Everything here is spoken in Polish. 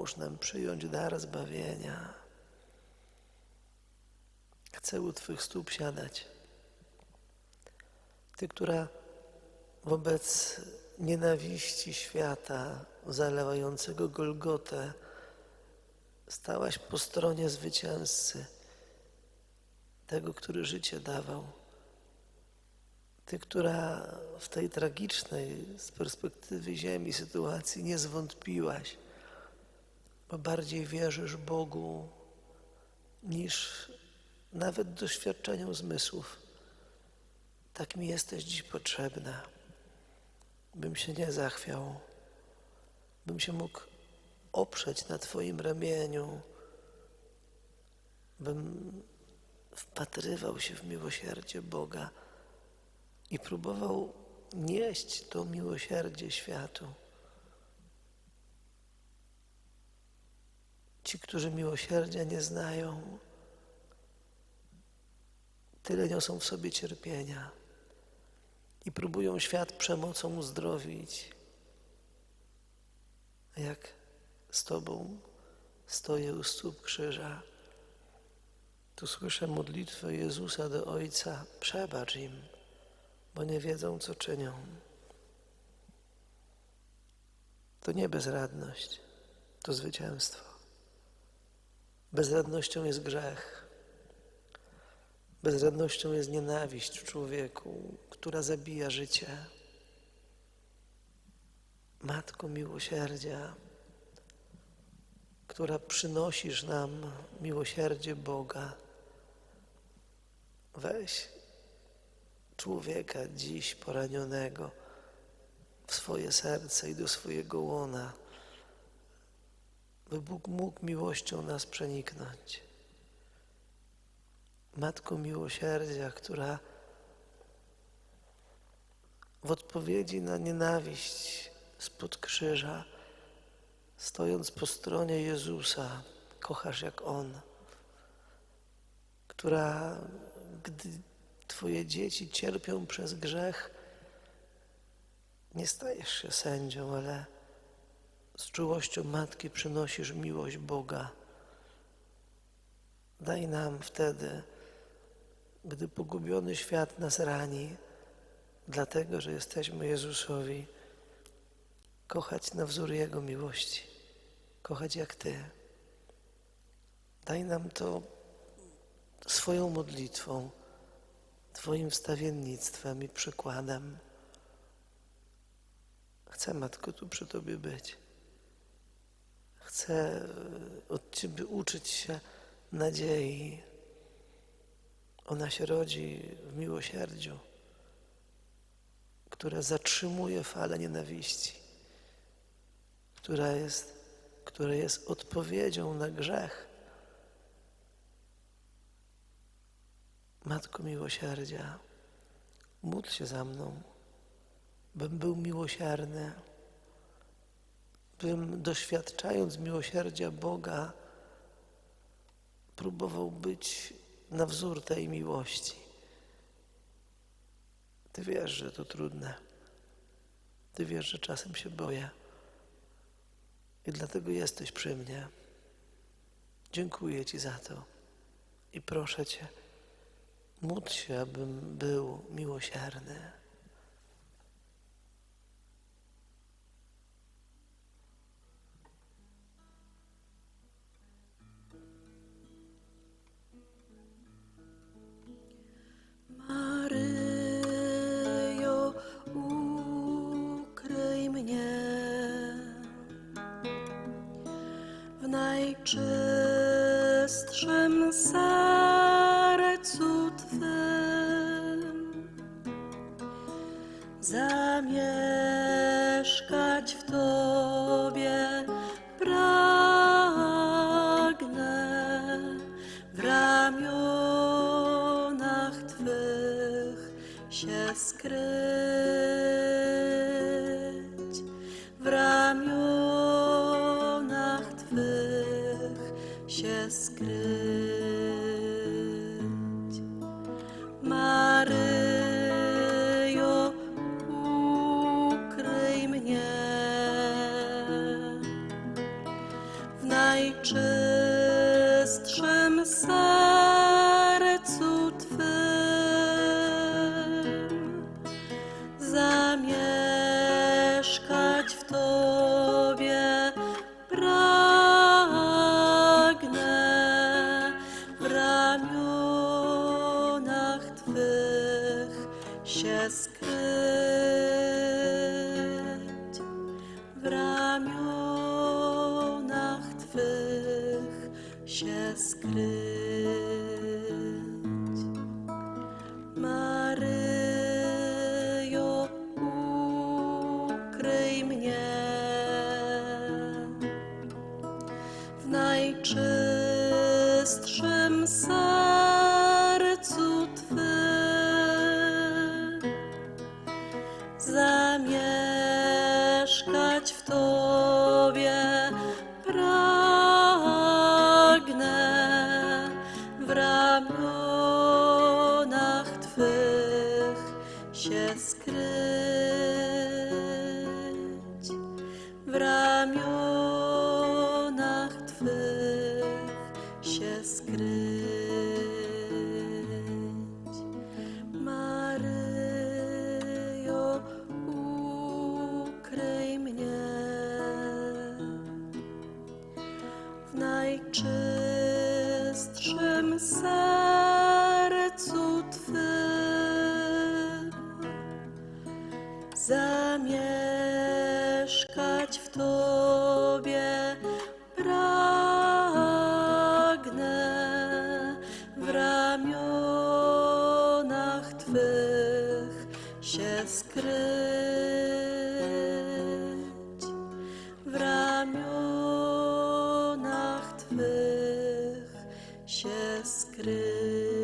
Pomóż nam przyjąć dar zbawienia. Chcę u Twych stóp siadać. Ty, która wobec nienawiści świata zalewającego Golgotę stałaś po stronie zwycięzcy, tego, który życie dawał. Ty, która w tej tragicznej z perspektywy Ziemi sytuacji nie zwątpiłaś, bo bardziej wierzysz Bogu niż nawet doświadczeniom zmysłów. Tak mi jesteś dziś potrzebna, bym się nie zachwiał, bym się mógł oprzeć na Twoim ramieniu, bym wpatrywał się w miłosierdzie Boga i próbował nieść to miłosierdzie światu. Ci, którzy miłosierdzia nie znają, tyle niosą w sobie cierpienia i próbują świat przemocą uzdrowić. A jak z Tobą stoję u stóp krzyża, tu słyszę modlitwę Jezusa do Ojca: przebacz im, bo nie wiedzą, co czynią. To nie bezradność, to zwycięstwo. Bezradnością jest grzech. Bezradnością jest nienawiść w człowieku, która zabija życie. Matko miłosierdzia, która przynosisz nam miłosierdzie Boga, weź człowieka dziś poranionego w swoje serce i do swojego łona, by Bóg mógł miłością nas przeniknąć. Matko miłosierdzia, która w odpowiedzi na nienawiść spod krzyża, stojąc po stronie Jezusa, kochasz jak On, która, gdy Twoje dzieci cierpią przez grzech, nie stajesz się sędzią, ale z czułością matki przynosisz miłość Boga. Daj nam wtedy, gdy pogubiony świat nas rani, dlatego że jesteśmy Jezusowi, kochać na wzór Jego miłości, kochać jak Ty. Daj nam to swoją modlitwą, Twoim wstawiennictwem i przykładem. Chcę, Matko, tu przy Tobie być. Chcę e, od Ciebie uczyć się nadziei. Ona się rodzi w miłosierdziu, które zatrzymuje falę nienawiści, która jest, która jest odpowiedzią na grzech. Matko miłosierdzia, módl się za mną, bym był miłosierny, bym doświadczając miłosierdzia Boga, próbował być na wzór tej miłości. Ty wiesz, że to trudne. Ty wiesz, że czasem się boję. I dlatego jesteś przy mnie. Dziękuję Ci za to. I proszę Cię, módl się, abym był miłosierny. Sercu Twym. Zamieszkać w Tobie pragnę w ramionach Twych się skryć, się skryć. Maryjo, ukryj mnie w najczystszym sercu skryć. Maryjo, ukryj mnie w najczystszym sercu Twym zamieszkać w Tobie Twych się zamieszkać w Tobie pragnę w ramionach Twych się skryć w ramionach Twych się skryć.